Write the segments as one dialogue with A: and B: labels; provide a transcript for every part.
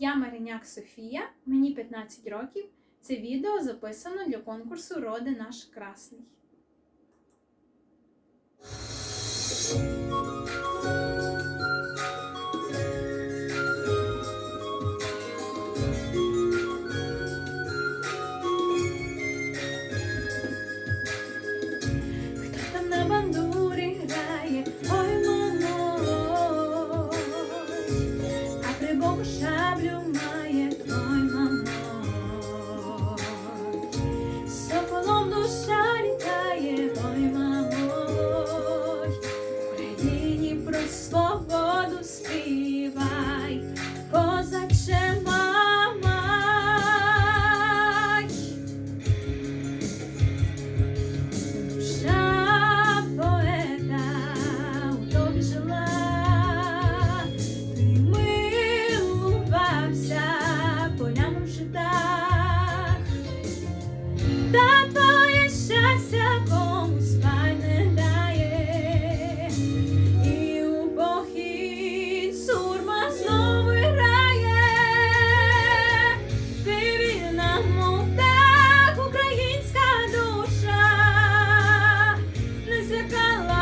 A: Я Маріняк Софія, мені 15 років. Це відео записано для конкурсу Роди наш красний. Бог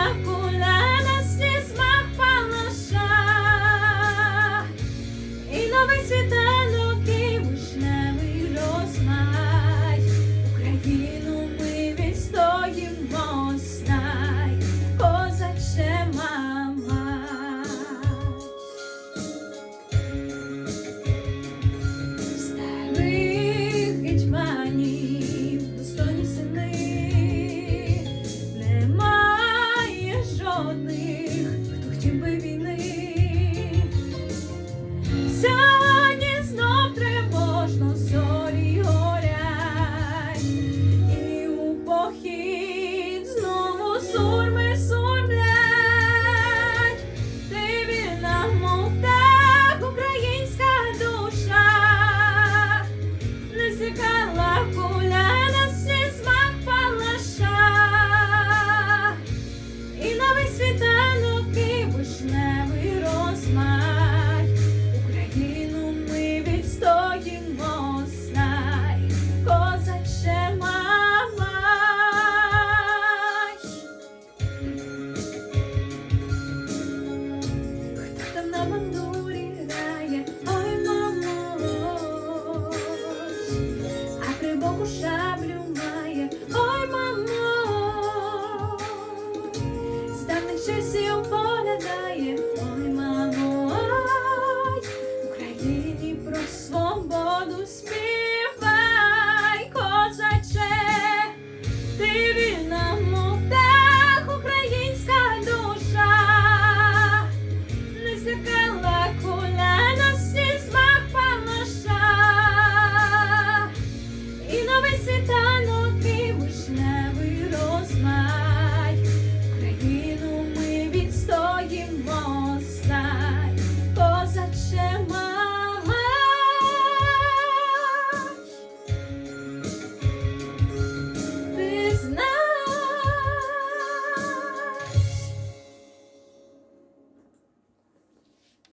A: bajo а грибок у шаблю має, ой мамо, з давних часів поглядає, ой мамо, ой, Україні про свободу спів.